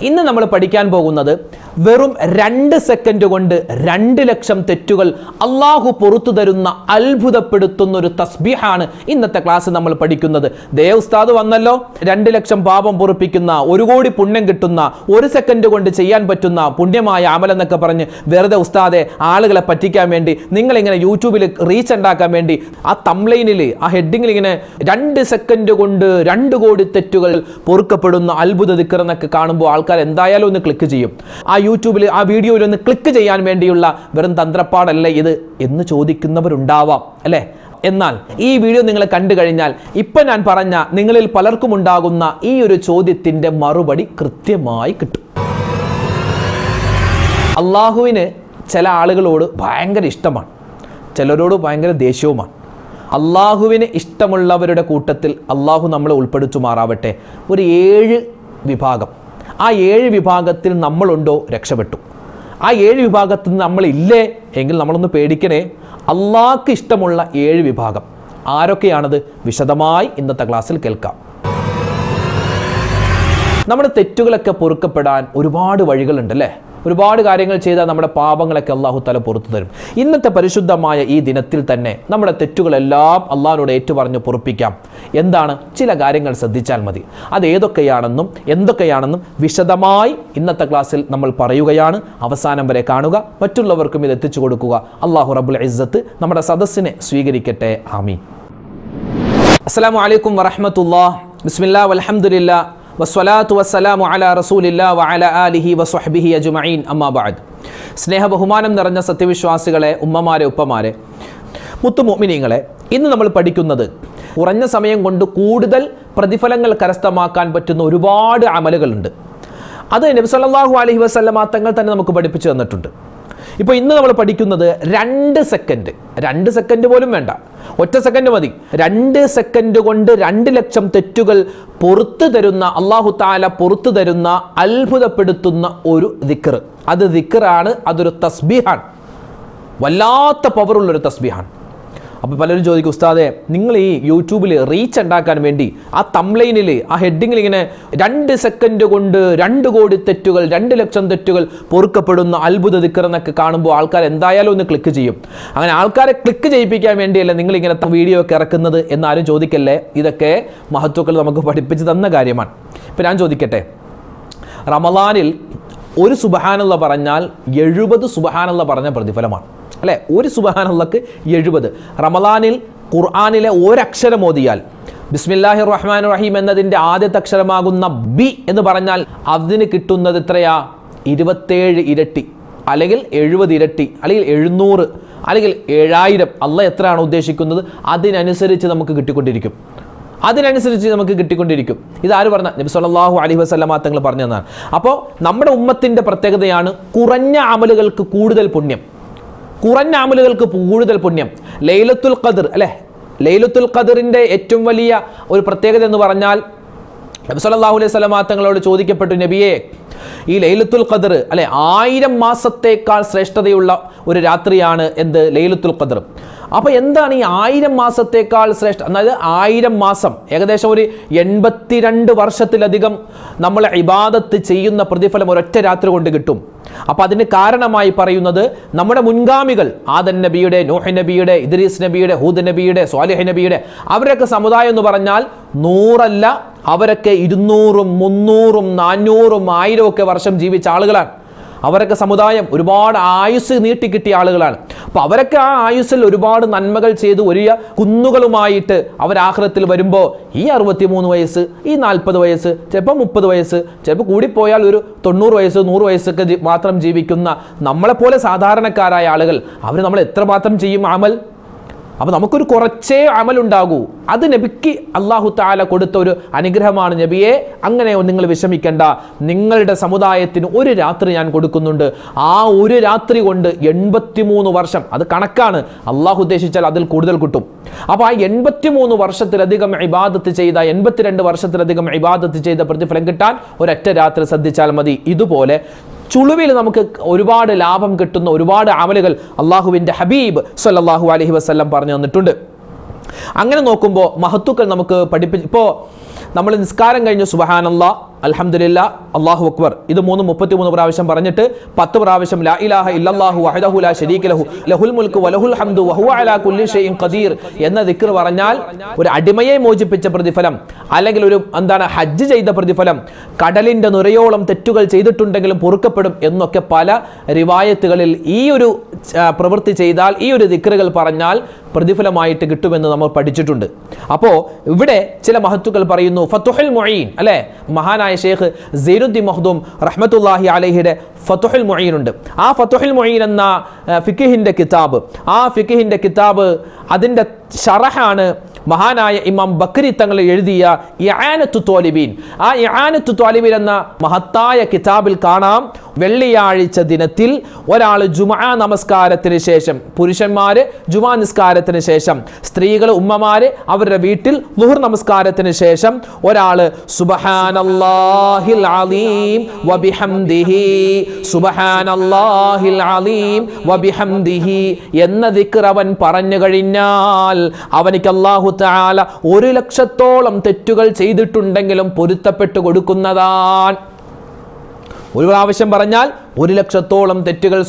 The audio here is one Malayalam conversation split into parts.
ഇന്ന് നമ്മൾ പഠിക്കാൻ പോകുന്നത് വെറും രണ്ട് സെക്കൻഡ് കൊണ്ട് രണ്ട് ലക്ഷം തെറ്റുകൾ അള്ളാഹു പുറത്തു തരുന്ന അത്ഭുതപ്പെടുത്തുന്ന ഒരു തസ്ബീഹാണ് ഇന്നത്തെ ക്ലാസ് നമ്മൾ പഠിക്കുന്നത്. ദേവസ്താദ് വന്നല്ലോ. രണ്ട് ലക്ഷം പാപം പൊറുപ്പിക്കുന്ന ഒരു കോടി പുണ്യം കിട്ടുന്ന ഒരു സെക്കൻഡ് കൊണ്ട് ചെയ്യാൻ പറ്റുന്ന പുണ്യമായ അമലെന്നൊക്കെ പറഞ്ഞ് വെറുതെ ഉസ്താദെ ആളുകളെ പറ്റിക്കാൻ വേണ്ടി നിങ്ങളിങ്ങനെ യൂട്യൂബിൽ റീച്ച് ഉണ്ടാക്കാൻ വേണ്ടി ആ തംലൈനിൽ ആ ഹെഡിങ്ങിൽ ഇങ്ങനെ രണ്ട് സെക്കൻഡ് കൊണ്ട് രണ്ട് കോടി തെറ്റുകൾ പൊറുക്കപ്പെടുന്ന അത്ഭുത ദിക്കർ എന്നൊക്കെ കാണുമ്പോൾ ആൾക്കാർ എന്തായാലും ഒന്ന് ക്ലിക്ക് ചെയ്യും. ആ യൂട്യൂബിൽ ആ വീഡിയോയിൽ ഒന്ന് ക്ലിക്ക് ചെയ്യാൻ വേണ്ടിയുള്ള വെറും തന്ത്രപ്പാടല്ലേ ഇത് എന്ന് ചോദിക്കുന്നവരുണ്ടാവാം അല്ലേ? എന്നാൽ ഈ വീഡിയോ നിങ്ങൾ കണ്ടു കഴിഞ്ഞാൽ ഇപ്പം ഞാൻ പറഞ്ഞ നിങ്ങളിൽ പലർക്കും ഉണ്ടാകുന്ന ഈ ഒരു ചോദ്യത്തിന്റെ മറുപടി കൃത്യമായി കിട്ടും. അള്ളാഹുവിന് ചില ആളുകളോട് ഭയങ്കര ഇഷ്ടമാണ് ചിലരോട് ഭയങ്കര ദേഷ്യവുമാണ്. അള്ളാഹുവിന് ഇഷ്ടമുള്ളവരുടെ കൂട്ടത്തിൽ അള്ളാഹു നമ്മളെ ഉൾപ്പെടുത്തുമാറാവട്ടെ. ഒരു ഏഴ് വിഭാഗം. ആ ഏഴ് വിഭാഗത്തിൽ നമ്മളുണ്ടോ രക്ഷപ്പെട്ടു. ആ ഏഴ് വിഭാഗത്തിൽ നമ്മളില്ലേ എങ്കിൽ നമ്മളൊന്ന് പേടിക്കണേ. അള്ളാഹ്ക്ക് ഇഷ്ടമുള്ള ഏഴ് വിഭാഗം. ആരൊക്കെയാണത്? വിശദമായി ഇന്നത്തെ ക്ലാസ്സിൽ കേൾക്കാം. നമ്മുടെ തെറ്റുകളൊക്കെ പൊറുക്കപ്പെടാൻ ഒരുപാട് വഴികളുണ്ട് അല്ലേ ഒരുപാട് കാര്യങ്ങൾ ചെയ്താൽ നമ്മുടെ പാപങ്ങളൊക്കെ അള്ളാഹു തല പുറത്തു തരും. ഇന്നത്തെ പരിശുദ്ധമായ ഈ ദിനത്തിൽ തന്നെ നമ്മുടെ തെറ്റുകളെല്ലാം അള്ളാഹിനോട് ഏറ്റുപറഞ്ഞ് പൊറപ്പിക്കാം. എന്താണ്? ചില കാര്യങ്ങൾ ശ്രദ്ധിച്ചാൽ മതി. അത് ഏതൊക്കെയാണെന്നും എന്തൊക്കെയാണെന്നും വിശദമായി ഇന്നത്തെ ക്ലാസ്സിൽ നമ്മൾ പറയുകയാണ്. അവസാനം വരെ കാണുക. മറ്റുള്ളവർക്കും ഇത് എത്തിച്ചു കൊടുക്കുക. അള്ളാഹു റബുൽ ഇസ്സത്ത് നമ്മുടെ സദസ്സിനെ സ്വീകരിക്കട്ടെ. ആമീൻ. അസ്സാം വലൈക്കും വറഹമത്തുല്ലാ ബിസ്മില്ലാ വലഹമുല്ല വസ്വലാത്തു വസ്സലാമു അല റസൂലില്ല വഅല ആലിഹി വസ്വഹ്ബിഹി അജുമഈൻ. അമ്മാ ബഅദ്. സ്നേഹ ബഹുമാനം നിറഞ്ഞ സത്യവിശ്വാസികളെ ഉമ്മമാരെ ഉപ്പമാരെ മുത്തുമോമിനിങ്ങളെ ഇന്ന് നമ്മൾ പഠിക്കുന്നത് കുറഞ്ഞ സമയം കൊണ്ട് കൂടുതൽ പ്രതിഫലങ്ങൾ കരസ്ഥമാക്കാൻ പറ്റുന്ന ഒരുപാട് അമലുകളുണ്ട്. അത് സല്ലല്ലാഹു അലൈഹി വസല്ലമ തങ്ങൾ തന്നെ നമുക്ക് പഠിപ്പിച്ചു തന്നിട്ടുണ്ട്. ഇപ്പോൾ ഇന്ന് നമ്മൾ പഠിക്കുന്നത് രണ്ട് സെക്കൻഡ് രണ്ട് സെക്കൻഡ് പോലും വേണ്ട. ഒറ്റ സെക്കൻഡ് മതി. രണ്ട് സെക്കൻഡ് കൊണ്ട് രണ്ട് ലക്ഷം തെറ്റുകൾ പുറത്തു തരുന്ന അള്ളാഹു താല പുറത്തു തരുന്ന അത്ഭുതപ്പെടുത്തുന്ന ഒരു ദിക്കർ അത് ദിക്കറാണ് അതൊരു തസ്ബീഹാണ്. വല്ലാത്ത പവറുള്ളൊരു തസ്ബീഹാണ്. അപ്പോൾ പലരും ചോദിക്കും ഉസ്താദെ നിങ്ങൾ ഈ യൂട്യൂബിൽ റീച്ച് ഉണ്ടാക്കാൻ വേണ്ടി ആ തംലൈനിൽ ആ ഹെഡിങ്ങിൽ ഇങ്ങനെ രണ്ട് സെക്കൻഡ് കൊണ്ട് രണ്ട് കോടി തെറ്റുകൾ രണ്ട് ലക്ഷം തെറ്റുകൾ പൊറുക്കപ്പെടുന്ന അത്ഭുത ദിക്കർ എന്നൊക്കെ കാണുമ്പോൾ ആൾക്കാർ എന്തായാലും ഒന്ന് ക്ലിക്ക് ചെയ്യും. അങ്ങനെ ആൾക്കാരെ ക്ലിക്ക് ചെയ്യിപ്പിക്കാൻ വേണ്ടിയല്ല നിങ്ങൾ ഇങ്ങനത്തെ വീഡിയോ ഒക്കെ ഇറക്കുന്നത് എന്നാരും ചോദിക്കല്ലേ? ഇതൊക്കെ മഹത്വക്കൾ നമുക്ക് പഠിപ്പിച്ച് തന്ന കാര്യമാണ്. ഇപ്പം ഞാൻ ചോദിക്കട്ടെ റമലാനിൽ ഒരു സുബഹാനുള്ള പറഞ്ഞാൽ എഴുപത് സുബഹാനുള്ള പറഞ്ഞ പ്രതിഫലമാണ്. അല്ലേ? ഒരു സുബഹാനുള്ളക്ക് എഴുപത്. റമലാനിൽ ഖുർആാനിലെ ഒരക്ഷരം ഓതിയാൽ ബിസ്മില്ലാഹി റഹ്മാൻ റഹീം എന്നതിന്റെ ആദ്യത്തെ അക്ഷരമാകുന്ന ബി എന്ന് പറഞ്ഞാൽ അതിന് കിട്ടുന്നത് എത്രയാ? ഇരുപത്തേഴ് ഇരട്ടി. അല്ലെങ്കിൽ എഴുപത് ഇരട്ടി. അല്ലെങ്കിൽ എഴുന്നൂറ്. അല്ലെങ്കിൽ ഏഴായിരം. അല്ല എത്രയാണ് ഉദ്ദേശിക്കുന്നത്? അതിനനുസരിച്ച് നമുക്ക് കിട്ടിക്കൊണ്ടിരിക്കും. അതിനനുസരിച്ച് നമുക്ക് കിട്ടിക്കൊണ്ടിരിക്കും. ഇത് ആര് പറഞ്ഞ? നബി സല്ലല്ലാഹു അലൈഹി വസല്ലമ തങ്ങൾ പറഞ്ഞു തന്നാണ് അപ്പോൾ നമ്മുടെ ഉമ്മത്തിന്റെ പ്രത്യേകതയാണ് കുറഞ്ഞ അമലുകൾക്ക് കൂടുതൽ പുണ്യം. കുറഞ്ഞ അമലുകൾക്ക് കൂടുതൽ പുണ്യം. ലൈലത്തുൽ ഖദർ അല്ലേ? ലൈലത്തുൽ ഖദറിന്റെ ഏറ്റവും വലിയ ഒരു പ്രത്യേകത എന്ന് പറഞ്ഞാൽ നബി സല്ലല്ലാഹു അലൈഹി വസല്ലമ തങ്ങളോട് ചോദിക്കപ്പെട്ടു നബിയെ ഈ ലൈലത്തുൽ ഖദർ അല്ലെ ആയിരം മാസത്തേക്കാൾ ശ്രേഷ്ഠതയുള്ള ഒരു രാത്രിയാണ് എന്ത്? ലൈലത്തുൽ ഖദർ. അപ്പോൾ എന്താണ് ഈ ആയിരം മാസത്തേക്കാൾ ശ്രേഷ്ഠ? അതായത് ആയിരം മാസം ഏകദേശം ഒരു എൺപത്തിരണ്ട് വർഷത്തിലധികം നമ്മൾ ഇബാദത്ത് ചെയ്യുന്ന പ്രതിഫലം ഒരൊറ്റ രാത്രി കൊണ്ട് കിട്ടും. അപ്പോൾ അതിന് കാരണമായി പറയുന്നത് നമ്മുടെ മുൻഗാമികൾ ആദൻ നബിയുടെ നോഹ നബിയുടെ ഇദ്രീസ് നബിയുടെ ഹൂദ് നബിയുടെ സ്വാലിഹ് നബിയുടെ അവരൊക്കെ സമുദായം എന്ന് പറഞ്ഞാൽ നൂറല്ല അവരൊക്കെ ഇരുന്നൂറും മുന്നൂറും നാനൂറും ആയിരം ഒക്കെ വർഷം ജീവിച്ച ആളുകളാണ്. അവരൊക്കെ സമുദായം ഒരുപാട് ആയുസ് നീട്ടിക്കിട്ടിയ ആളുകളാണ്. അപ്പോൾ അവരൊക്കെ ആ ആയുസ്സിൽ ഒരുപാട് നന്മകൾ ചെയ്ത് വലിയ കുന്നുകളുമായിട്ട് അവരാഹ്രത്തിൽ വരുമ്പോൾ ഈ അറുപത്തിമൂന്ന് വയസ്സ് ഈ നാൽപ്പത് വയസ്സ് ചിലപ്പോൾ മുപ്പത് വയസ്സ് ചിലപ്പോൾ കൂടിപ്പോയാൽ ഒരു തൊണ്ണൂറ് വയസ്സ് നൂറ് വയസ്സൊക്കെ മാത്രം ജീവിക്കുന്ന നമ്മളെപ്പോലെ സാധാരണക്കാരായ ആളുകൾ അവർ നമ്മൾ എത്രമാത്രം ചെയ്യും അമൽ അപ്പോൾ നമുക്കൊരു കുറച്ചേ അമലുണ്ടാകൂ. അത് നബിക്ക് അള്ളാഹു താല കൊടുത്ത ഒരു അനുഗ്രഹമാണ് നബിയെ. അങ്ങനെ നിങ്ങൾ വിഷമിക്കേണ്ട. നിങ്ങളുടെ സമുദായത്തിന് ഒരു രാത്രി ഞാൻ കൊടുക്കുന്നുണ്ട്. ആ ഒരു രാത്രി കൊണ്ട് എൺപത്തിമൂന്ന് വർഷം അത് കണക്കാണ്. അള്ളാഹു ഉദ്ദേശിച്ചാൽ അതിൽ കൂടുതൽ കിട്ടും. അപ്പോൾ ആ എൺപത്തിമൂന്ന് വർഷത്തിലധികം ഇബാദത്ത് ചെയ്ത എൺപത്തിരണ്ട് വർഷത്തിലധികം ഇബാദത്ത് ചെയ്ത പ്രതിഫലം കിട്ടാൻ ഒരൊറ്റ രാത്രി ശ്രദ്ധിച്ചാൽ മതി. ഇതുപോലെ ചുളുവിൽ നമുക്ക് ഒരുപാട് ലാഭം കിട്ടുന്ന ഒരുപാട് അമലുകൾ അള്ളാഹുവിന്റെ ഹബീബ് സല്ലാഹു അലഹി വസല്ലം പറഞ്ഞു തന്നിട്ടുണ്ട്. അങ്ങനെ നോക്കുമ്പോൾ മഹത്തുക്കൾ നമുക്ക് പഠിപ്പി ഇപ്പോൾ നമ്മൾ നിസ്കാരം കഴിഞ്ഞു സുബഹാനല്ല അൽഹംദുലില്ലാ അള്ളാഹു അക്ബർ. ഇത് മൂന്ന് മുപ്പത്തി മൂന്ന് പ്രാവശ്യം പറഞ്ഞിട്ട് പത്ത് പ്രാവശ്യം ലാ ഇലാഹ ഇല്ലല്ലാഹു വഹദഹു ലാ ശരീക ലഹു ലഹുൽ മുൽക്ക് വലഹുൽ ഹംദു വഹുവ അലാ കുല്ലി ഷൈഇൻ ഖദീർ എന്ന ദിക്ർ പറഞ്ഞാൽ ഒരു അടിമയെ മോചിപ്പിച്ച പ്രതിഫലം അല്ലെങ്കിൽ ഒരു എന്താണ് ഹജ്ജ് ചെയ്ത പ്രതിഫലം കടലിന്റെ നുരയോളം തെറ്റുകൾ ചെയ്തിട്ടുണ്ടെങ്കിലും പൊറുക്കപ്പെടും എന്നൊക്കെ പല റിവായത്തുകളിൽ ഈ ഒരു പ്രവൃത്തി ചെയ്താൽ ഈ ഒരു ദിക്റുകൾ പറഞ്ഞാൽ പ്രതിഫലമായിട്ട് കിട്ടുമെന്ന് നമ്മൾ പഠിച്ചിട്ടുണ്ട്. അപ്പോൾ ഇവിടെ ചില മഹത്തുക്കൾ പറയുന്നു ഫത്തുഹൽ മൊയ്യീൻ അല്ലേ? മഹാനായ ഷേഖ് സൈനുദ്ദീൻ മഹ്ദൂം റഹ്മത്തുല്ലാഹി അലഹിയുടെ ഫത്തുഹുൽ ഉണ്ട്. ആ ഫത്തുഹുൽ മൊയ്യീൻ എന്ന ഫിഖിഹിന്റെ കിതാബ് ആ ഫിഖിഹിന്റെ കിതാബ് അതിന്റെ ഷറഹാണ് മഹാനായ ഇമാം ബക്രി തങ്ങൾ എഴുതിയ ഇആനത്തു തോലിബീൻ ആ ഇആനത്തു തോലിബീൻ എന്ന മഹത്തായ കിതാബിൽ കാണാം. വെള്ളിയാഴ്ച ദിനത്തിൽ ഒരാൾ ജുമാ നമസ്കാരത്തിന് ശേഷം പുരുഷന്മാർ ജുമാ നിസ്കാരത്തിന് ശേഷം സ്ത്രീകൾ ഉമ്മമാര് അവരുടെ വീട്ടിൽ ലുഹർ നമസ്കാരത്തിന് ശേഷം ഒരാൾ സുബഹാനല്ലാഹിൽ അലീം വബിഹംദിഹി അലീം വബിഹംദിഹി എന്ന ദിക്ർ അവൻ പറഞ്ഞു കഴിഞ്ഞാൽ അവനിക്ക് അള്ളാഹു താല ഒരു ലക്ഷത്തോളം തെറ്റുകൾ ചെയ്തിട്ടുണ്ടെങ്കിലും പൊരുത്തപ്പെട്ടു കൊടുക്കുന്നതാണ്. ഒരു പ്രാവശ്യം പറഞ്ഞാൽ ഒരു ലക്ഷത്തോളം തെറ്റുകൾ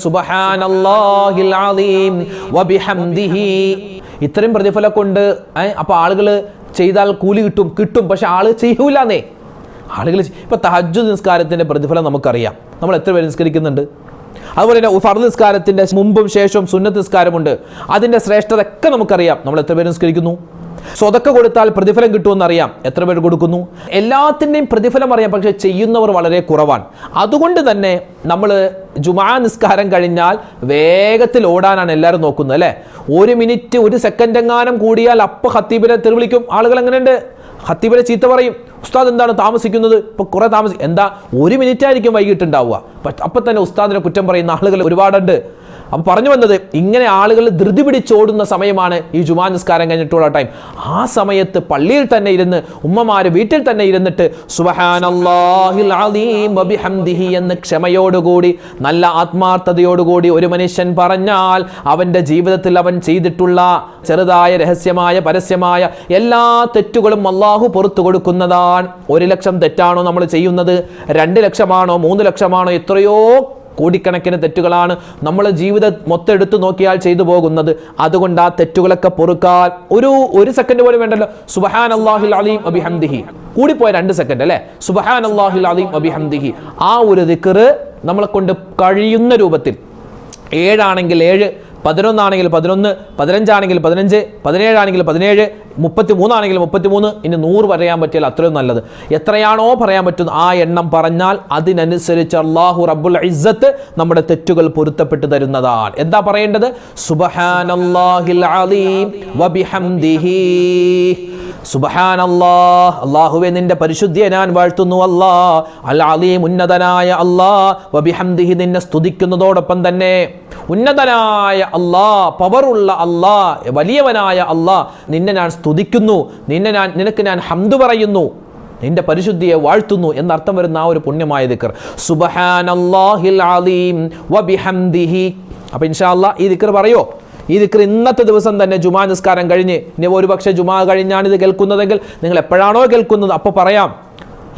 ഇത്രയും പ്രതിഫലം കൊണ്ട് ഏ, അപ്പൊ ആളുകൾ ചെയ്താൽ കൂലി കിട്ടും കിട്ടും പക്ഷെ ആൾ ചെയ്യൂലെന്നേ. ആളുകൾ ഇപ്പൊ തഹജ്ജുദ് നിസ്കാരത്തിന്റെ പ്രതിഫലം നമുക്കറിയാം. നമ്മൾ എത്ര പേര് നിസ്കരിക്കുന്നുണ്ട്? അതുപോലെ തന്നെ ഫർദ് നിസ്കാരത്തിന്റെ മുമ്പും ശേഷവും സുന്നത്ത് നിസ്കാരമുണ്ട്. അതിന്റെ ശ്രേഷ്ഠത ഒക്കെ നമുക്കറിയാം. നമ്മൾ എത്ര പേര് നിസ്കരിക്കുന്നു? സ്വതക്ക കൊടുത്താൽ പ്രതിഫലം കിട്ടുമെന്ന് അറിയാം എത്ര പേര് കൊടുക്കുന്നു? എല്ലാത്തിന്റെയും പ്രതിഫലം അറിയാം. പക്ഷേ ചെയ്യുന്നവർ വളരെ കുറവാണ്. അതുകൊണ്ട് തന്നെ നമ്മൾ ജുമാ നിസ്കാരം കഴിഞ്ഞാൽ വേഗത്തിൽ ഓടാനാണ് എല്ലാവരും നോക്കുന്നത് അല്ലേ? ഒരു മിനിറ്റ് ഒരു സെക്കൻഡ് എങ്ങാനും കൂടിയാൽ അപ്പൊ ഹത്തീബിനെ തെരുവിളിക്കും ആളുകൾ എങ്ങനെയുണ്ട്? ഹത്തീബിനെ ചീത്ത പറയും ഉസ്താദ് എന്താണ് താമസിക്കുന്നത്? ഇപ്പൊ കുറേ താമസിക്കും എന്താ ഒരു മിനിറ്റ് ആയിരിക്കും വൈകിട്ടുണ്ടാവുക അപ്പൊ തന്നെ ഉസ്താദിനെ കുറ്റം പറയുന്ന ആളുകൾ ഒരുപാടുണ്ട്. അപ്പൊ പറഞ്ഞു വന്നത് ഇങ്ങനെ ആളുകൾ ധൃതി പിടിച്ചോടുന്ന സമയമാണ് ഈ ജുമാ നിസ്കാരം കഴിഞ്ഞിട്ടുള്ള ടൈം ആ സമയത്ത് പള്ളിയിൽ തന്നെ ഇരുന്ന് ഉമ്മമാര് വീട്ടിൽ തന്നെ ഇരുന്നിട്ട് എന്ന് ക്ഷമയോടുകൂടി നല്ല ആത്മാർത്ഥതയോടുകൂടി ഒരു മനുഷ്യൻ പറഞ്ഞാൽ അവന്റെ ജീവിതത്തിൽ അവൻ ചെയ്തിട്ടുള്ള ചെറുതായ രഹസ്യമായ പരസ്യമായ എല്ലാ തെറ്റുകളും അള്ളാഹു പുറത്തു കൊടുക്കുന്നതാണ്. ഒരു ലക്ഷം തെറ്റാണോ നമ്മൾ ചെയ്യുന്നത്? രണ്ട് ലക്ഷമാണോ? മൂന്ന് ലക്ഷമാണോ? എത്രയോ കോടിക്കണക്കിന് തെറ്റുകളാണ് നമ്മൾ ജീവിതം മൊത്തം എടുത്തു നോക്കിയാൽ ചെയ്തു പോകുന്നത്. അതുകൊണ്ട് ആ തെറ്റുകളൊക്കെ പൊറുക്കാൻ ഒരു ഒരു സെക്കൻഡ് പോലും വേണ്ടല്ലോ. സുബഹാൻ അള്ളാഹു അലീം അബിഹംദിഹി കൂടിപ്പോയ രണ്ട് സെക്കൻഡ് അല്ലേ? സുബഹാൻ അള്ളാഹു അലീം അബിഹംദിഹി ആ ഒരു ദിക്കറ് നമ്മളെ കൊണ്ട് കഴിയുന്ന രൂപത്തിൽ. ഏഴാണെങ്കിൽ ഏഴ് പതിനൊന്നാണെങ്കിൽ പതിനൊന്ന് പതിനഞ്ചാണെങ്കിൽ പതിനഞ്ച് പതിനേഴാണെങ്കിൽ പതിനേഴ് മുപ്പത്തി മൂന്നാണെങ്കിൽ മുപ്പത്തി മൂന്ന് ഇനി നൂറ് പറയാൻ പറ്റിയാൽ അത്രയും നല്ലത്. എത്രയാണോ പറയാൻ പറ്റുന്ന ആ എണ്ണം പറഞ്ഞാൽ അതിനനുസരിച്ച് അള്ളാഹു റബ്ബുൽ ഇസ്സത്ത് നമ്മുടെ തെറ്റുകൾ പൊരുത്തപ്പെട്ട് തരുന്നതാണ്. എന്താ പറയേണ്ടത്? സുബഹാനല്ലാഹിൽ അലീം വബിഹംദിഹി സുബഹാനല്ലാ അള്ളാഹുവെ നിന്റെ പരിശുദ്ധിയെ ഞാൻ വാഴ്ത്തുന്നു അല്ലാ. അൽ അലീം ഉന്നതനായ അല്ലാ. വബിഹംദിഹി നിന്നെ സ്തുതിക്കുന്നതോടൊപ്പം തന്നെ ഉന്നതനായ അല്ലാ പവറുള്ള അല്ലാ വലിയവനായ അല്ലാ നിന്നെ ഞാൻ സ്തുതിക്കുന്നു നിന്നെ ഞാൻ നിനക്ക് ഞാൻ ഹംദ് പറയുന്നു നിന്റെ പരിശുദ്ധിയെ വാഴ്ത്തുന്നു എന്നർത്ഥം വരുന്ന ആ ഒരു പുണ്യമായ ദിക്കർ സുബഹാനല്ലാഹിൽ അലീം വബിഹംദിഹി. അപ്പോൾ ഇൻഷാ അല്ലാ ഈ ദിക്കർ പറയോ? ഈ ദിക്ർ ഇന്നത്തെ ദിവസം തന്നെ ജുമാ നിസ്കാരം കഴിഞ്ഞ് ഇനി ഒരുപക്ഷെ ജുമാ കഴിഞ്ഞാണ് ഇത് കേൾക്കുന്നതെങ്കിൽ നിങ്ങൾ എപ്പോഴാണോ കേൾക്കുന്നത് അപ്പോൾ പറയാം.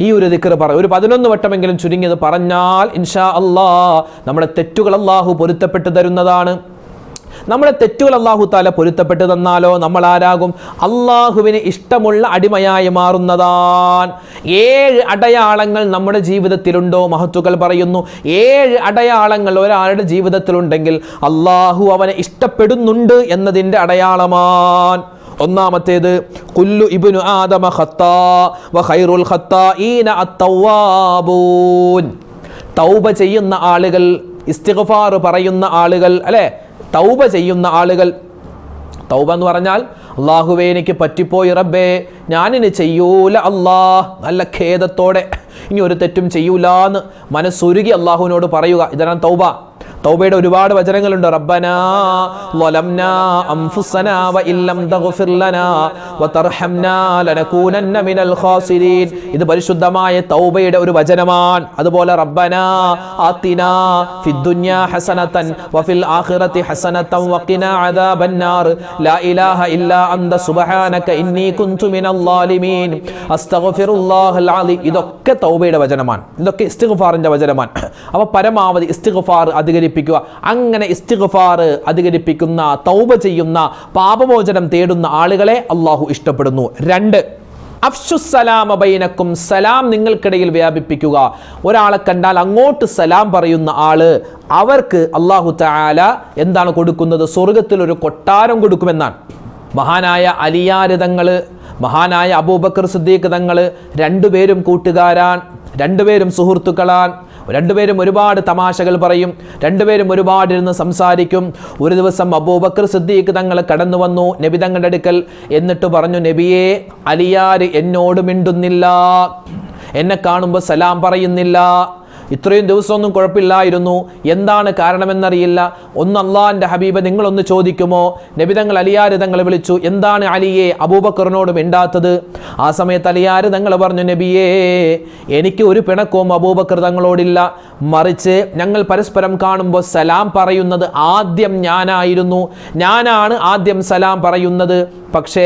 ഈ ഒരു ദിക്കർ പറ ഒരു പതിനൊന്ന് വട്ടമെങ്കിലും ചുരുങ്ങിയത് പറഞ്ഞാൽ ഇൻഷാ അള്ളാ നമ്മുടെ തെറ്റുകൾ അള്ളാഹു പൊരുത്തപ്പെട്ട് തരുന്നതാണ്. നമ്മുടെ തെറ്റുകൾ അള്ളാഹു താല പൊരുത്തപ്പെട്ട് തന്നാലോ? നമ്മൾ ആരാകും? അള്ളാഹുവിന് ഇഷ്ടമുള്ള അടിമയായി മാറുന്നതാൻ. ഏഴ് അടയാളങ്ങൾ നമ്മുടെ ജീവിതത്തിലുണ്ടോ? മഹത്തുക്കൾ പറയുന്നു ഏഴ് അടയാളങ്ങൾ ഒരാളുടെ ജീവിതത്തിലുണ്ടെങ്കിൽ അള്ളാഹു അവനെ ഇഷ്ടപ്പെടുന്നുണ്ട് എന്നതിന്റെ അടയാളമാണ് ഒന്നാമത്തേത് കുല്ലു ഇബിനു ആദമ ഖത്താ ഖൈറുൽ ഖത്താഈന അത്തവാബൂൻ. തൗബ ചെയ്യുന്ന ആളുകൾ ഇസ്തിഗ്ഫാർ പറയുന്ന ആളുകൾ അല്ലെ? തൗബ ചെയ്യുന്ന ആളുകൾ. തൗബ എന്ന് പറഞ്ഞാൽ അള്ളാഹുവേ എനിക്ക് പറ്റിപ്പോയി റബ്ബേ. ഞാനിനി ചെയ്യൂല അള്ളാ നല്ല ഖേദത്തോടെ ഇനി ഒരു തെറ്റും ചെയ്യൂല എന്ന് മനസ്സുരുകി അള്ളാഹുവിനോട് പറയുക. ഇതാണ് തൗബ. തൗബയുടെ ഒരുപാട് വചനങ്ങളുണ്ട്. റബ്ബനാ മിനൽ ഖാസിരീൻ. ഇത് പരിശുദ്ധമായ തൗബയുടെ ഒരു വചനമാണ്. അതുപോലെ റബ്ബനാ ആതിനാ ഹസനതൻ ഹസനതൻ അദാബന്നാർ. ലാ ഇലാഹ അന്ത സുബ്ഹാനക ഇന്നി മിനൽ ളാലിമീൻ അസ്തഗ്ഫിറുല്ലാഹൽ ഇതൊക്കെ തൗബയുടെ വചനമാണ്. ഇതൊക്കെ ഇസ്തിഗ്ഫാറിന്റെ വചനമാണ്. അപ്പോൾ പരമാവധി ഇസ്തിഗ്ഫാർ അധികരിപ്പിക്കുക അങ്ങനെ ഇസ്തിഗ്ഫാർ അധികരിപ്പിക്കുന്ന തൗബ ചെയ്യുന്ന പാപമോചനം തേടുന്ന ആളുകളെ അള്ളാഹു ഇഷ്ടപ്പെടുന്നു. രണ്ട് അഫ്ഷുസലാമ ബൈനക്കും സലാം നിങ്ങൾക്കിടയിൽ വ്യാപിപ്പിക്കുക. ഒരാളെ കണ്ടാൽ അങ്ങോട്ട് സലാം പറയുന്ന ആൾ അവർക്ക് അള്ളാഹു താല എന്താണ് കൊടുക്കുന്നത്? സ്വർഗത്തിൽ ഒരു കൊട്ടാരം കൊടുക്കുമെന്നാണ്. മഹാനായ അലിയാരിതങ്ങൾ മഹാനായ അബൂബക്കർ സിദ്ദീഖ് തങ്ങൾ രണ്ടുപേരും കൂട്ടുകാരാൻ രണ്ടുപേരും സുഹൃത്തുക്കളാൻ രണ്ടുപേരും ഒരുപാട് തമാശകൾ പറയും രണ്ടുപേരും ഒരുപാട് ഇരുന്ന് സംസാരിക്കും. ഒരു ദിവസം അബൂബക്കർ സിദ്ദീഖ് തങ്ങൾ കടന്നു വന്നു നബി തങ്ങളുടെ അടുക്കൽ എന്നിട്ട് പറഞ്ഞു നബിയെ അലിയാർ എന്നോട് മിണ്ടുന്നില്ല. എന്നെ കാണുമ്പോൾ സലാം പറയുന്നില്ല. ഇത്രയും ദിവസമൊന്നും കുഴപ്പമില്ലായിരുന്നു. എന്താണ് കാരണമെന്നറിയില്ല. ഒന്ന് അള്ളാഹിന്റെ ഹബീബ് നിങ്ങളൊന്ന് ചോദിക്കുമോ? നബിതങ്ങൾ അലിയാര് തങ്ങളെ വിളിച്ചു എന്താണ് അലിയെ അബൂബക്കറിനോട് മിണ്ടാത്തത്? ആ സമയത്ത് അലിയാര് തങ്ങൾ പറഞ്ഞു നബിയേ എനിക്ക് ഒരു പിണക്കവും അബൂബക്കർ തങ്ങളോടില്ല. മറിച്ച് ഞങ്ങൾ പരസ്പരം കാണുമ്പോൾ സലാം പറയുന്നത് ആദ്യം ഞാനായിരുന്നു. ഞാനാണ് ആദ്യം സലാം പറയുന്നത്. പക്ഷേ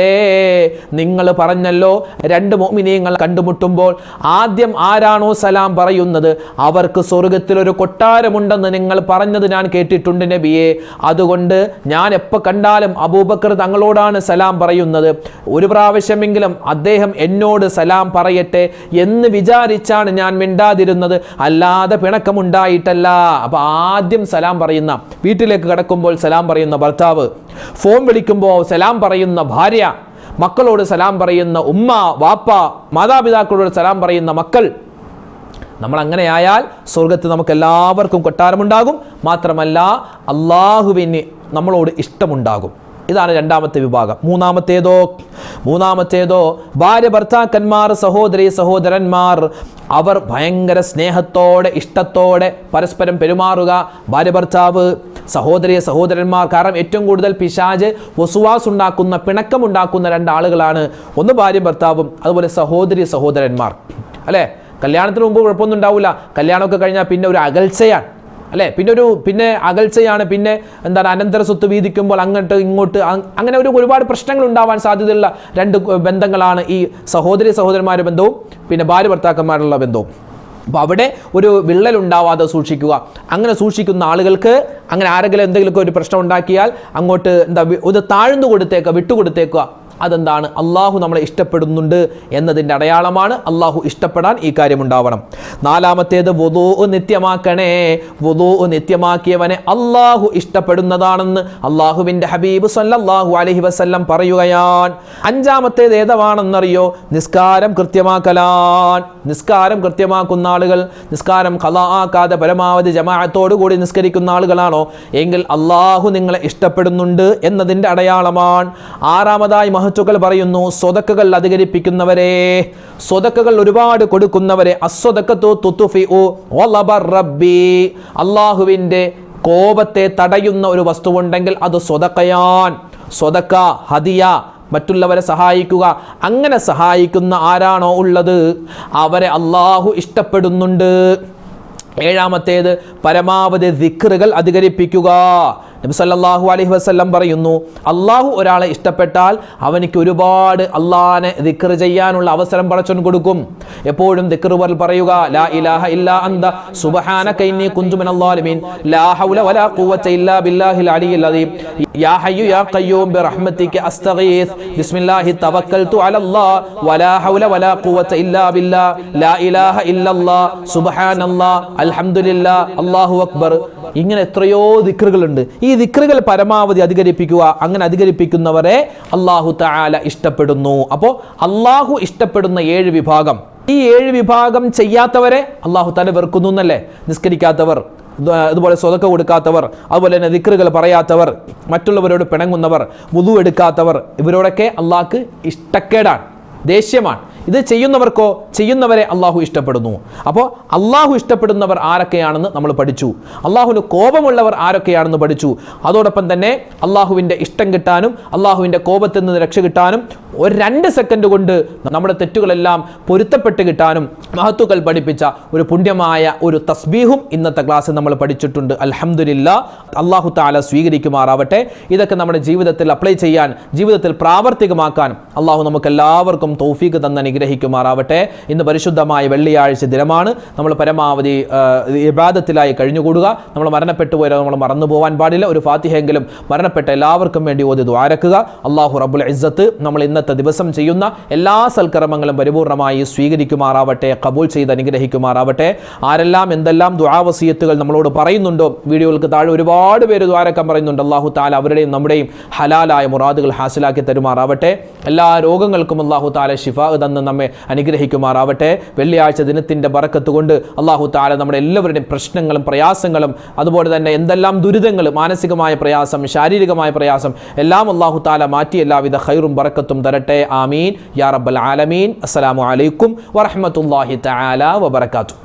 നിങ്ങൾ പറഞ്ഞല്ലോ രണ്ട് മോമിനിയങ്ങൾ കണ്ടുമുട്ടുമ്പോൾ ആദ്യം ആരാണോ സലാം പറയുന്നത്? അവർക്ക് സ്വർഗത്തിൽ ഒരു കൊട്ടാരമുണ്ടെന്ന് നിങ്ങൾ പറഞ്ഞത് ഞാൻ കേട്ടിട്ടുണ്ട് നബിയെ. അതുകൊണ്ട് ഞാൻ എപ്പോൾ കണ്ടാലും അബൂബക്കർ തങ്ങളോടാണ് സലാം പറയുന്നത്. ഒരു പ്രാവശ്യമെങ്കിലും അദ്ദേഹം എന്നോട് സലാം പറയട്ടെ എന്ന് വിചാരിച്ചാണ് ഞാൻ മിണ്ടാതിരുന്നത്. അല്ലാതെ പിണക്കമുണ്ടായിട്ടല്ല. അപ്പോൾ ആദ്യം സലാം പറയുന്ന വീട്ടിലേക്ക് കടക്കുമ്പോൾ സലാം പറയുന്ന ഭർത്താവ് ഫോൺ വിളിക്കുമ്പോൾ സലാം പറയുന്ന ഭാര്യ മക്കളോട് സലാം പറയുന്ന ഉമ്മ വാപ്പ മാതാപിതാക്കളോട് സലാം പറയുന്ന മക്കൾ നമ്മൾ അങ്ങനെയായാൽ സ്വർഗത്ത് നമുക്ക് എല്ലാവർക്കും കൊട്ടാരമുണ്ടാകും. മാത്രമല്ല അള്ളാഹുവിന് നമ്മളോട് ഇഷ്ടമുണ്ടാകും. ഇതാണ് രണ്ടാമത്തെ വിഭാഗം. മൂന്നാമത്തേതോ മൂന്നാമത്തേതോ ഭാര്യ ഭർത്താക്കന്മാർ സഹോദരി സഹോദരന്മാർ അവർ ഭയങ്കര സ്നേഹത്തോടെ ഇഷ്ടത്തോടെ പരസ്പരം പെരുമാറുക. ഭാര്യ ഭർത്താവ് സഹോദരി സഹോദരന്മാർ കാരണം ഏറ്റവും കൂടുതൽ പിശാജ് വസുവാസ് ഉണ്ടാക്കുന്ന പിണക്കമുണ്ടാക്കുന്ന രണ്ടാളുകളാണ്. ഒന്ന് ഭാര്യ ഭർത്താവും അതുപോലെ സഹോദരി സഹോദരന്മാർ. അല്ലേ? കല്യാണത്തിന് മുമ്പ് കുഴപ്പമൊന്നും ഉണ്ടാവില്ല കല്യാണമൊക്കെ കഴിഞ്ഞാൽ പിന്നെ ഒരു അകൽച്ചയാണ്. അല്ലേ? പിന്നെ ഒരു പിന്നെ അകൽച്ചയാണ്. പിന്നെ എന്താണ് അനന്തര സ്വത്ത് വീതിക്കുമ്പോൾ അങ്ങോട്ട് ഇങ്ങോട്ട് അങ്ങനെ ഒരു ഒരുപാട് പ്രശ്നങ്ങൾ ഉണ്ടാവാൻ സാധ്യതയുള്ള രണ്ട് ബന്ധങ്ങളാണ് ഈ സഹോദരി സഹോദരന്മാരുടെ ബന്ധവും പിന്നെ ഭാര്യ ഭർത്താക്കന്മാരുള്ള ബന്ധവും. അപ്പോൾ അവിടെ ഒരു വിള്ളൽ ഉണ്ടാവാതെ സൂക്ഷിക്കുക. അങ്ങനെ സൂക്ഷിക്കുന്ന ആളുകൾക്ക് അങ്ങനെ ആരെങ്കിലും എന്തെങ്കിലുമൊക്കെ ഒരു പ്രശ്നം ഉണ്ടാക്കിയാൽ അങ്ങോട്ട് എന്താ ഒരു താഴ്ന്നു കൊടുത്തേക്കുക വിട്ടുകൊടുത്തേക്കുക. അതെന്താണ്? അള്ളാഹു നമ്മളെ ഇഷ്ടപ്പെടുന്നുണ്ട് എന്നതിന്റെ അടയാളമാണ് അള്ളാഹു ഇഷ്ടപ്പെടാൻ ഈ കാര്യമുണ്ടാവണം. നാലാമത്തേത് വുദൂ നിത്യമാക്കണേ. വുദൂ നിത്യമാക്കിയവനെ അള്ളാഹു ഇഷ്ടപ്പെടുന്നതാണെന്ന് അള്ളാഹുവിന്റെ ഹബീബ് സല്ലാഹു അലഹി വസല്ലം പറയുകയാൻ അഞ്ചാമത്തേത് ഏതവാണെന്നറിയോ നിസ്കാരം കൃത്യമാക്കലാൻ നിസ്കാരം കൃത്യമാക്കുന്ന ആളുകൾ നിസ്കാരം കല ആക്കാതെ പരമാവധി കൂടി നിസ്കരിക്കുന്ന ആളുകളാണോ? എങ്കിൽ അള്ളാഹു നിങ്ങളെ ഇഷ്ടപ്പെടുന്നുണ്ട് എന്നതിന്റെ അടയാളമാണ്. ആറാമതായി മഹത്തുക്കൾ പറയുന്നു സ്വതക്കുകൾ അധികരിപ്പിക്കുന്നവരെ സ്വതക്കുകൾ ഒരുപാട് കൊടുക്കുന്നവരെ. അള്ളാഹുവിന്റെ കോപത്തെ തടയുന്ന ഒരു വസ്തുവുണ്ടെങ്കിൽ അത് സ്വതക്കയാൻ. സ്വതക്ക ഹദിയ മറ്റുള്ളവരെ സഹായിക്കുക. അങ്ങനെ സഹായിക്കുന്ന ആരാണോ ഉള്ളത്? അവരെ അള്ളാഹു ഇഷ്ടപ്പെടുന്നുണ്ട്. ഏഴാമത്തേത് പരമാവധി ദിക്റുകൾ അധികരിപ്പിക്കുക. നബി സല്ലല്ലാഹു അലൈഹി വസല്ലം പറയുന്നു അള്ളാഹു ഒരാളെ ഇഷ്ടപ്പെട്ടാൽ അവനിക്ക് ഒരുപാട് അള്ളാഹനെ ദിക്കർ ചെയ്യാനുള്ള അവസരം പടച്ചൊൻ കൊടുക്കും. എപ്പോഴും ദിക്കർ പറയുക ലാ ഇലാഹ ഇല്ലാ അന്ത സുബ്ഹാനക ഇന്നി കുന്തു മിനൽ ളാലിമീൻ ലാ ഹൗല വലാ ഖുവത ഇല്ലാ ബില്ലാഹിൽ അലിയിൽ അദീം. യാ ഹയ്യു യാ ഖയ്യൂം ബിറഹ്മതിക അസ്തഗീസ് ബിസ്മില്ലാഹി തവക്കൽതു അലല്ലാഹ് വലാ ഹൗല വലാ ഖുവത ഇല്ലാ ബില്ലാ ലാ ഇലാഹ ഇല്ലല്ലാ സുബ്ഹാനല്ലാഹ് അൽഹംദുലില്ലാ അല്ലാഹു അക്ബർ. ഇങ്ങനെ എത്രയോ ദിക്റുകളുണ്ട്. ഈ ദിക്റുകൾ പരമാവധി അധികരിപ്പിക്കുക അങ്ങനെ അധികരിപ്പിക്കുന്നവരെ അള്ളാഹു താല ഇഷ്ടപ്പെടുന്നു. അപ്പോൾ അള്ളാഹു ഇഷ്ടപ്പെടുന്ന ഏഴ് വിഭാഗം. ഈ ഏഴ് വിഭാഗം ചെയ്യാത്തവരെ അള്ളാഹു തല വെറുക്കുന്നു എന്നല്ലേ? നിസ്കരിക്കാത്തവർ അതുപോലെ സ്വതക്ക കൊടുക്കാത്തവർ അതുപോലെ തന്നെ ദിക്റുകൾ പറയാത്തവർ മറ്റുള്ളവരോട് പിണങ്ങുന്നവർ മുതു എടുക്കാത്തവർ ഇവരോടൊക്കെ അള്ളാഹ്ക്ക് ഇഷ്ടക്കേടാണ് ദേഷ്യമാണ്. ഇത് ചെയ്യുന്നവർക്കോ ചെയ്യുന്നവരെ അള്ളാഹു ഇഷ്ടപ്പെടുന്നു. അപ്പോൾ അള്ളാഹു ഇഷ്ടപ്പെടുന്നവർ ആരൊക്കെയാണെന്ന് നമ്മൾ പഠിച്ചു. അള്ളാഹുവിന് കോപമുള്ളവർ ആരൊക്കെയാണെന്ന് പഠിച്ചു. അതോടൊപ്പം തന്നെ അള്ളാഹുവിന്റെ ഇഷ്ടം കിട്ടാനും അള്ളാഹുവിന്റെ കോപത്തിൽ നിന്ന് രക്ഷ കിട്ടാനും ഒരു രണ്ട് സെക്കൻഡ് കൊണ്ട് നമ്മുടെ തെറ്റുകളെല്ലാം പൊരുത്തപ്പെട്ട് കിട്ടാനും മഹത്തുക്കൾ പഠിപ്പിച്ച ഒരു പുണ്യമായ ഒരു തസ്ബീഹും ഇന്നത്തെ ക്ലാസ്സിൽ നമ്മൾ പഠിച്ചിട്ടുണ്ട്. അലഹമുല്ല അള്ളാഹു താല സ്വീകരിക്കുമാറാവട്ടെ. ഇതൊക്കെ നമ്മുടെ ജീവിതത്തിൽ അപ്ലൈ ചെയ്യാൻ ജീവിതത്തിൽ പ്രാവർത്തികമാക്കാൻ അള്ളാഹു നമുക്ക് എല്ലാവർക്കും തൗഫീക്ക് തന്നെ അനുഗ്രഹിക്കുമാറാവട്ടെ. ഇന്ന് പരിശുദ്ധമായ വെള്ളിയാഴ്ച ദിനമാണ്. നമ്മൾ പരമാവധി ഇബാദത്തിലായി കഴിഞ്ഞുകൂടുക. നമ്മൾ മരണപ്പെട്ടു പോയാൽ നമ്മൾ മറന്നു പോകാൻ പാടില്ല. ഒരു ഫാത്തിഹെങ്കിലും മരണപ്പെട്ട എല്ലാവർക്കും വേണ്ടി ഓതി ദ്വാരക്കുക അള്ളാഹു റബുൽ ഇസ്സത്ത് നമ്മൾ ഇന്നത്തെ ദിവസം ചെയ്യുന്ന എല്ലാ സൽക്കർമ്മങ്ങളും പരിപൂർണമായി സ്വീകരിക്കുമാറാവട്ടെ. കബൂൽ ചെയ്ത് അനുഗ്രഹിക്കുമാറാവട്ടെ. ആരെല്ലാം എന്തെല്ലാം ദ്വാവസീയത്തുകൾ നമ്മളോട് പറയുന്നുണ്ടോ? വീഡിയോകൾക്ക് താഴെ ഒരുപാട് പേര് ദ്വാരക്കം പറയുന്നുണ്ട്. അള്ളാഹു താല അവരുടെയും നമ്മുടെയും ഹലാലായ മുറാദുകൾ ഹാസിലാക്കി തരുമാറാവട്ടെ. എല്ലാ രോഗങ്ങൾക്കും അള്ളാഹു താല ഷിഫ തന്ന് നമ്മെ അനുഗ്രഹിക്കുമാറാവട്ടെ. വെള്ളിയാഴ്ച ദിനത്തിന്റെ ബറക്കത്ത് കൊണ്ട് അള്ളാഹു താല നമ്മുടെ എല്ലാവരുടെയും പ്രശ്നങ്ങളും പ്രയാസങ്ങളും അതുപോലെ തന്നെ എന്തെല്ലാം ദുരിതങ്ങൾ മാനസികമായ പ്രയാസം ശാരീരികമായ പ്രയാസം എല്ലാം അള്ളാഹു താല മാറ്റി എല്ലാവിധ ഖൈറും ബറക്കത്തും തരട്ടെ. ആമീൻ. യാ റബ്ബൽ ആലമീൻ. അസ്സലാമു അലൈക്കും വറഹ്മത്തുള്ളാഹി താല വബറകാതുഹു.